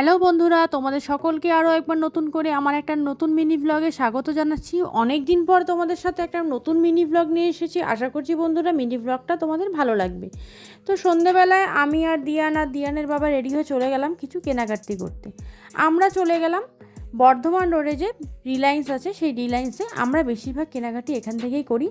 Hello বন্ধুরা, তোমাদের সকলকে আরও একবার নতুন করে আমার একটা নতুন মিনি ব্লগে স্বাগত জানাচ্ছি। অনেক দিন পর তোমাদের সাথে একটা নতুন মিনি ব্লগ নিয়ে এসেছি। আশা করছি বন্ধুরা মিনি ব্লগটা তোমাদের ভালো লাগবে। তো সন্ধেবেলায় আমি আর দিয়ান আর দিয়ানের বাবা রেডি হয়ে চলে গেলাম কিছু কেনাকাটি করতে। আমরা চলে গেলাম বর্ধমান রোডে যে রিলায়েন্স আছে, সেই রিলায়েন্সে আমরা বেশিরভাগ কেনাকাটি এখান থেকেই করি।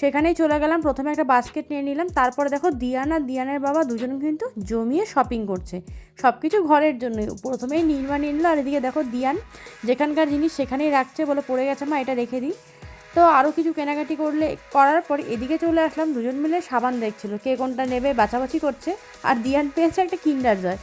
সেখানেই চলে গেলাম, প্রথমে একটা বাস্কেট নিয়ে নিলাম, তারপরে দেখো দিয়ান, দিয়ানের বাবা দুজন কিন্তু জমিয়ে শপিং করছে। সব কিছু ঘরের জন্য প্রথমেই নির্মা নিয়ে নিল, আর এদিকে দেখো দিয়ান, যেখানকার জিনিস সেখানেই রাখছে বলে পড়ে গেছে, মা, এটা রেখে দিই। তো আরও কিছু কেনাকাটি করলে, করার পর এদিকে চলে আসলাম, দুজন মিলে সাবান দেখছিল, কে কোনটা নেবে, বাছাবাছি করছে। আর দিয়ান পেয়েছে একটা কিন্ডার জয়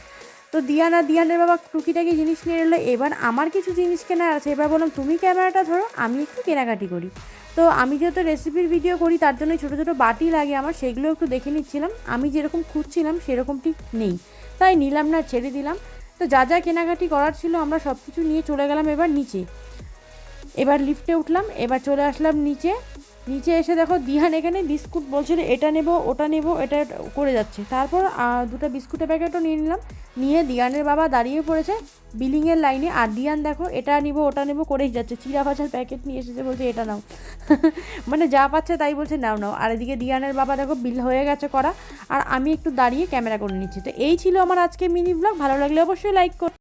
তো দিয়ান আর দিয়ানের বাবা টুকিটাকি জিনিস নিয়ে এলো, এবার আমার কিছু জিনিস কেনার আছে। এবার বললাম, তুমি ক্যামেরাটা ধরো, আমি একটু কেনাকাটি করি। তো আমি যেহেতু রেসিপির ভিডিও করি, তার জন্য ছোটো ছোটো বাটি লাগে আমার, সেগুলো একটু দেখে নিচ্ছিলাম। আমি যেরকম খুঁজছিলাম সেরকমটি নেই। তাই নিলাম না, ছেড়ে দিলাম। তো যা যা কেনাকাটি করার ছিল, আমরা সব কিছু নিয়ে চলে গেলাম এবার নিচে। এবার লিফটে উঠলাম, এবার চলে আসলাম নিচে। নিচে এসে দেখো দিহান এখানে বিস্কুট বলছিল, এটা নেব, ওটা নেব, এটা করে যাচ্ছে। তারপর দুটো বিস্কুটের প্যাকেটও নিয়ে নিলাম। নিয়ে দিয়ানের বাবা দাঁড়িয়ে পড়েছে বিলিংয়ের লাইনে আর দিয়ান দেখো, এটা নিব, ওটা নেব, করেই যাচ্ছে। চিরা ভাজার প্যাকেট নিয়ে এসেছে, বলছে, এটা নাও। মানে যা পাচ্ছে তাই বলছে, নাও নাও। আর এদিকে দিয়ানের বাবা দেখো বিল হয়ে গেছে করা। আর আমি একটু দাঁড়িয়ে ক্যামেরা করে নিচ্ছি। তো এই ছিল আমার আজকে মিনি ব্লগ ভালো লাগলে অবশ্যই লাইক কর